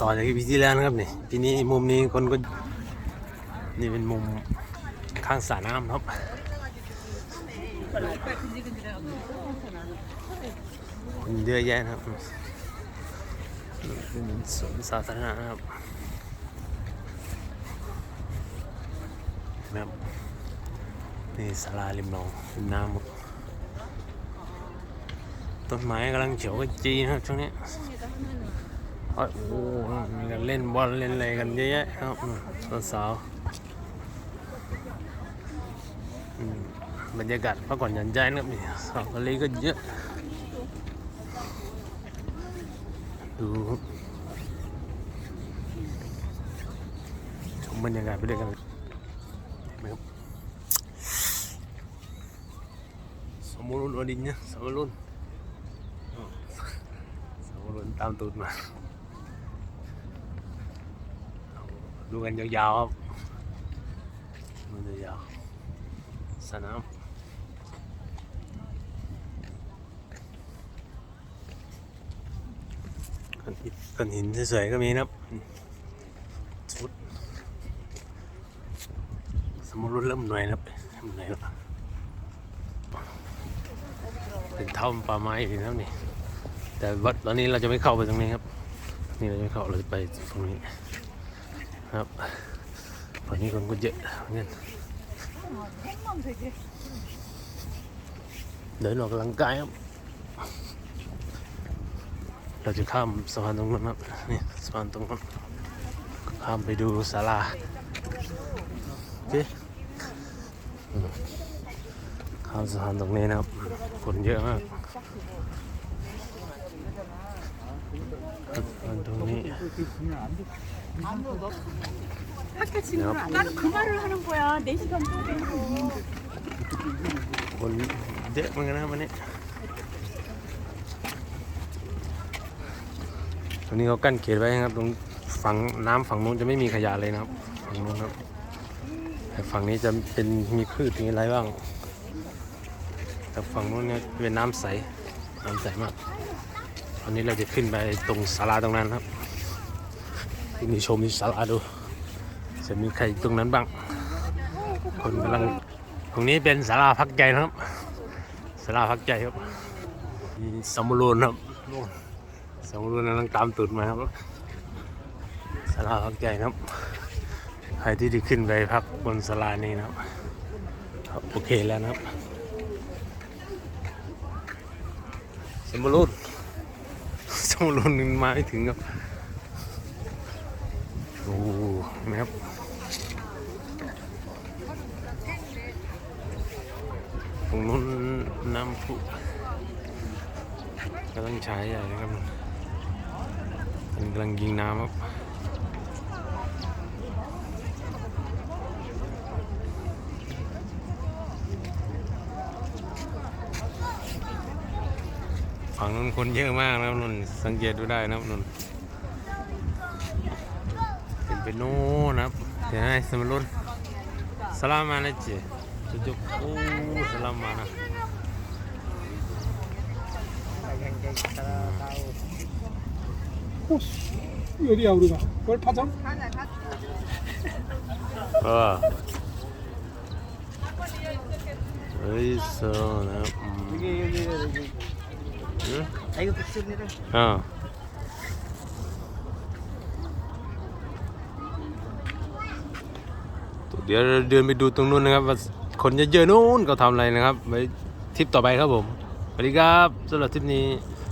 ต่อจากปีที่แล้วนะครับนี่ปีนี้มุมนี้คนก็นี่เป็นมุมข้างสระน้ำครับคนเยอะแยะนะครับเป็นสวนสาธารณะนะครับนะครับนี่ศาลาริมหนองริมน้ำต้นไม้กำลังเขียวขจีนะครับช่วงนี้ โอ้โหมีกันเล่นบอลเล่นอะไรกันเยอะแยะครับสาวๆอืมบรรยากาศพักผ่อนหย่อนใจนะครับนี่สาวทะเลก็เยอะ ดูชมบรรยากาศไปด้วยกันนไหมครับสมุนอดินเนี่ยสมุนสมุนตามตูดมาเอา ดูกันยาวๆครับดูกันยาวๆสนามก้อนหินก้อนหินสวยๆก็มีนะครับชุดสมมติเริ่มหน่วยนะครับเริ่มหน่วยแล้วเป็นถ้ำป่าไม้อีกนะครับนี่แต่วัดตอนนี้เราจะไม่เข้าไปตรงนี้ครับ นี่เราจะไม่เข้าเราจะไปตรงนี้ ครับฝั่งนี้คนก็เยอะเหมือนกันเดินออกกำลังกายครับ เราจะข้ามสะพานตรงนั้นครับนี่สะพานตรงนั้นข้ามไปดูศาลาโอเคข้ามสะพานตรงนี้นะครับคนเยอะมากสะพาน ตรงนี้ 학교 친구는 안 나는 그 말을 하는 거야. 4시간 동안. คนเยอะเหมือนกันนะครับวันนี้ตรงนี้เขากั้นเขตไว้นะครับตรงฝั่งน้ำฝั่งนู้นจะไม่มีขยะเลยนะครับฝั่งนู้นครับแต่ฝั่งนี้จะเป็นมีพืชมีอะไรบ้าง แต่ฝั่งนู้นเนี่ยเป็นน้ำใส น้ำใสมากตอนนี้เราจะขึ้นไปตรงศาลาตรงนั้นครับขึ้ นไปชมที่ศาลาดู จะมีใครตรงนั้นบ้าง คนกำลัง ตรงนี้เป็นศาลาพักใจนะครับศาลาพักใจครับมีสมุรูนครับสมุรูนกำลังตามตุดมาครับศาลาพักใจนะครับ ใครที่ได้ขึ้นไปพักบนศาลานี้นะครับ โอเคแล้วนะครับสมรูนสมรูนมันมาไม่ถึงครับโอ้เห็ นไหมครับตรงนู้นน้ำพุกำลังใช้ใหญ่นะครับมันกำลังยิงน้ำครับฝั่งนู้นคนเยอะมากนะครับนนสังเกตดูได้นะครับนนเป็น ไปโน่นนครับเดี๋ยวสมรุนสลามานะจีจุจุกโอ้สลามานะอ้ยดียวดีกว่ะเปิดพัดซ้าเออเฮ้ยโซนะครัอืมไอ้กูคิดชุดนี่เลยอ่า เดี๋ยวเดินไปดูตรงนู้นนะครับว่าคนเยอะๆนู้นเขาทำอะไรนะครับไว้ทริปต่อไปครับผมสวัสดีครับสำหรับทริปนี้